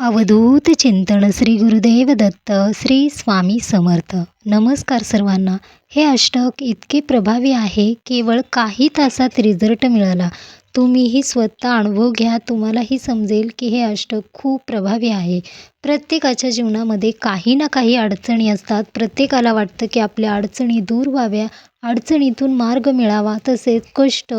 अवधूत चिंतन श्री गुरुदेव दत्त श्री स्वामी समर्थ. नमस्कार सर्वांना. हे अष्टक इतके प्रभावी आहे केवळ काही तासात रिझल्ट मिळाला. तुम्हीही स्वतः अनुभव घ्या तुम्हालाही समजेल की हे अष्टक खूप प्रभावी आहे. प्रत्येकाच्या जीवनामध्ये काही ना काही अडचणी असतात. प्रत्येकाला वाटतं की आपल्या अडचणी दूर व्हाव्या. अडचणीतून मार्ग मिळावा. तसेच कष्ट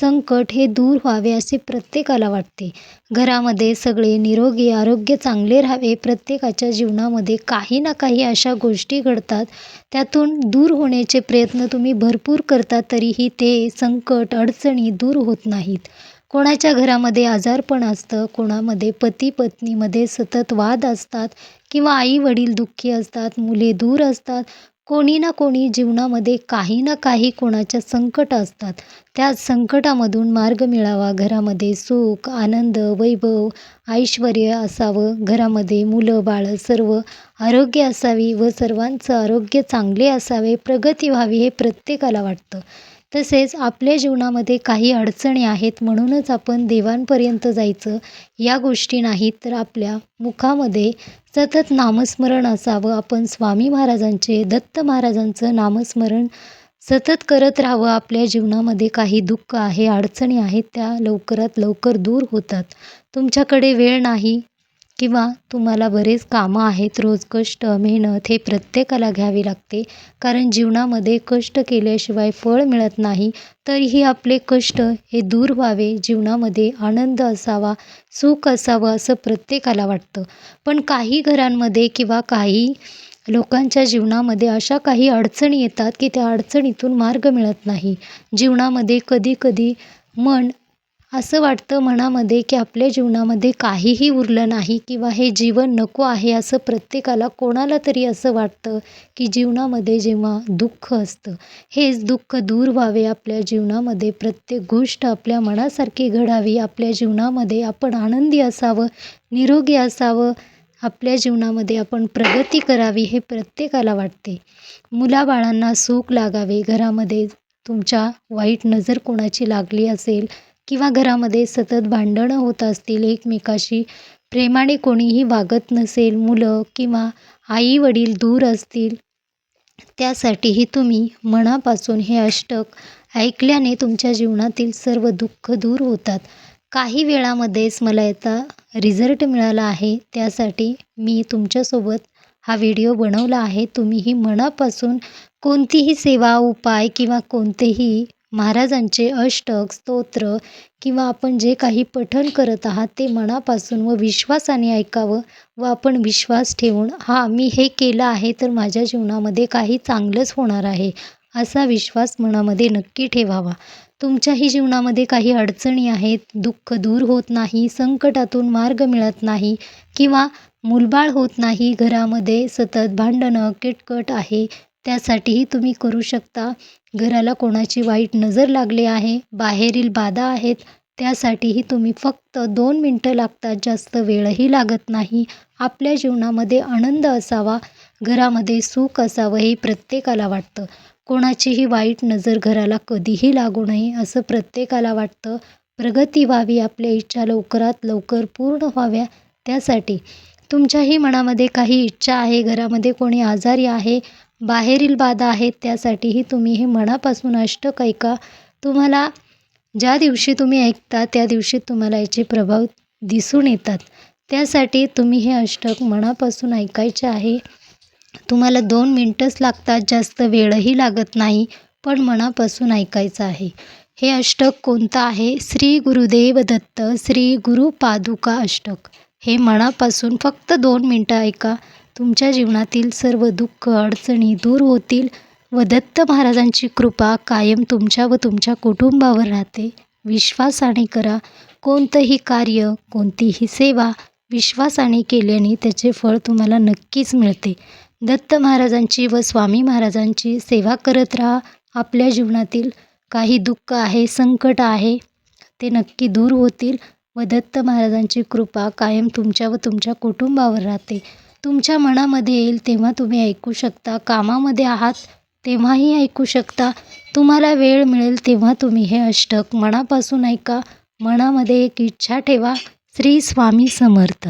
संकट हे दूर व्हावे असे प्रत्येकाला वाटते. घरामध्ये सगळे निरोगी आरोग्य चांगले राहावे. प्रत्येकाच्या जीवनामध्ये काही ना काही अशा गोष्टी घडतात. त्यातून दूर होण्याचे प्रयत्न तुम्ही भरपूर करता तरीही ते संकट अडचणी दूर होत नाहीत. कोणाच्या घरामध्ये आजारपण असतं कोणामध्ये पती पत्नीमध्ये सतत वाद असतात किंवा आई वडील दुःखी असतात मुले दूर असतात कोणी ना कोणी जीवनामध्ये काही ना काही कोणाच्या संकट असतात. त्या संकटामधून मार्ग मिळावा घरामध्ये सुख आनंद वैभव ऐश्वर असावं घरामध्ये मुलं बाळं सर्व आरोग्य असावी व सर्वांचं आरोग्य चांगले असावे प्रगती व्हावी हे प्रत्येकाला वाटतं. तसेच आपल्या जीवनामध्ये काही अडचणी आहेत म्हणूनच आपण देवांपर्यंत जायचं या गोष्टी नाहीत तर आपल्या मुखामध्ये सतत नामस्मरण असावं. आपण स्वामी महाराजांचे दत्त महाराजांचं नामस्मरण सतत करत राहावं. आपल्या जीवनामध्ये काही दुःख आहे अडचणी आहेत त्या लवकरात लवकर दूर होतात. तुमच्याकडे वेळ नाही किंवा तुम्हाला बरेच कामं आहेत रोज कष्ट मेहनत हे प्रत्येकाला घ्यावी लागते. कारण जीवनामध्ये कष्ट केल्याशिवाय फळ मिळत नाही तरीही आपले कष्ट हे दूर व्हावे जीवनामध्ये आनंद असावा सुख असावं असं प्रत्येकाला वाटतं. पण काही घरांमध्ये किंवा काही लोकांच्या जीवनामध्ये अशा काही अडचणी येतात की त्या अडचणीतून मार्ग मिळत नाही. जीवनामध्ये कधी कधी मन असं वाटतं मनामध्ये की आपल्या जीवनामध्ये काहीही उरलं नाही किंवा हे जीवन नको आहे असं प्रत्येकाला कोणाला तरी असं वाटतं की जीवनामध्ये जेव्हा दुःख असतं हेच दुःख दूर व्हावे आपल्या जीवनामध्ये. प्रत्येक गोष्ट आपल्या मनासारखी घडावी आपल्या जीवनामध्ये आपण आनंदी असावं निरोगी असावं आपल्या जीवनामध्ये आपण प्रगती करावी हे प्रत्येकाला वाटते. मुलाबाळांना सुख लागावे घरामध्ये तुमच्या वाईट नजर कोणाची लागली असेल किंवा घरामध्ये सतत भांडणं होत असतील एकमेकाशी प्रेमाने कोणीही वागत नसेल मुलं किंवा आई वडील दूर असतील त्यासाठीही तुम्ही मनापासून हे अष्टक ऐकल्याने तुमच्या जीवनातील सर्व दुःख दूर होतात. काही वेळामध्येच मला याचा रिझल्ट मिळाला आहे त्यासाठी मी तुमच्यासोबत हा व्हिडिओ बनवला आहे. तुम्हीही मनापासून कोणतीही सेवा उपाय किंवा कोणतेही महाराजांचे अष्टक स्तोत्र किंवा आपण जे काही पठण करत आहात ते मनापासून व विश्वासाने ऐकावं व आपण विश्वास ठेवून हा मी हे केलं आहे तर माझ्या जीवनामध्ये काही चांगलंच होणार आहे असा विश्वास मनामध्ये नक्की ठेवावा. तुमच्याही जीवनामध्ये काही अडचणी आहेत दुःख दूर होत नाही संकटातून मार्ग मिळत नाही किंवा मुलबाळ होत नाही घरामध्ये सतत भांडणं किटकट आहे त्यासाठीही तुम्ही करू शकता. घराला कोणाची वाईट नजर लागली आहे बाहेरील बाधा आहेत त्यासाठीही तुम्ही फक्त दोन मिनटं लागतात जास्त वेळही लागत नाही. आपल्या जीवनामध्ये आनंद असावा घरामध्ये सुख असावं हे प्रत्येकाला वाटतं. कोणाचीही वाईट नजर घराला कधीही लागू नये असं प्रत्येकाला वाटतं. प्रगती व्हावी आपल्या इच्छा लवकरात लवकर पूर्ण व्हाव्या त्यासाठी. तुमच्याही मनामध्ये काही इच्छा आहे घरामध्ये कोणी आजारी आहे बाहेरील बाधा आहेत त्यासाठीही तुम्ही हे मनापासून अष्टक ऐका. तुम्हाला ज्या दिवशी तुम्ही ऐकता त्या दिवशी तुम्हाला याचे प्रभाव दिसून येतात. त्यासाठी तुम्ही हे अष्टक मनापासून ऐकायचे आहे. तुम्हाला दोन मिनटंच लागतात जास्त वेळही लागत नाही पण मनापासून ऐकायचं आहे. हे अष्टक कोणतं आहे? श्री गुरुदेव दत्त श्री गुरु पादुका अष्टक. हे मनापासून फक्त दोन मिनटं ऐका. तुमच्या जीवनातील सर्व दुःख अडचणी दूर होतील. व दत्त महाराजांची कृपा कायम तुमच्या व तुमच्या कुटुंबावर राहते. विश्वासाने करा. कोणतंही कार्य कोणतीही सेवा विश्वासाने केल्याने त्याचे फळ तुम्हाला नक्कीच मिळते. दत्त महाराजांची व स्वामी महाराजांची सेवा करत राहा. आपल्या जीवनातील काही दुःख आहे संकट आहे ते नक्की दूर होतील. व दत्त महाराजांची कृपा कायम तुमच्या व तुमच्या कुटुंबावर राहते. तुमच्या मनामध्ये येईल तेव्हा तुम्ही ऐकू शकता. कामामध्ये आहात तेव्हाही ऐकू शकता. तुम्हाला वेळ मिळेल तेव्हा तुम्ही हे अष्टक मनापासून ऐका. मनामध्ये एक इच्छा ठेवा. श्री स्वामी समर्थ.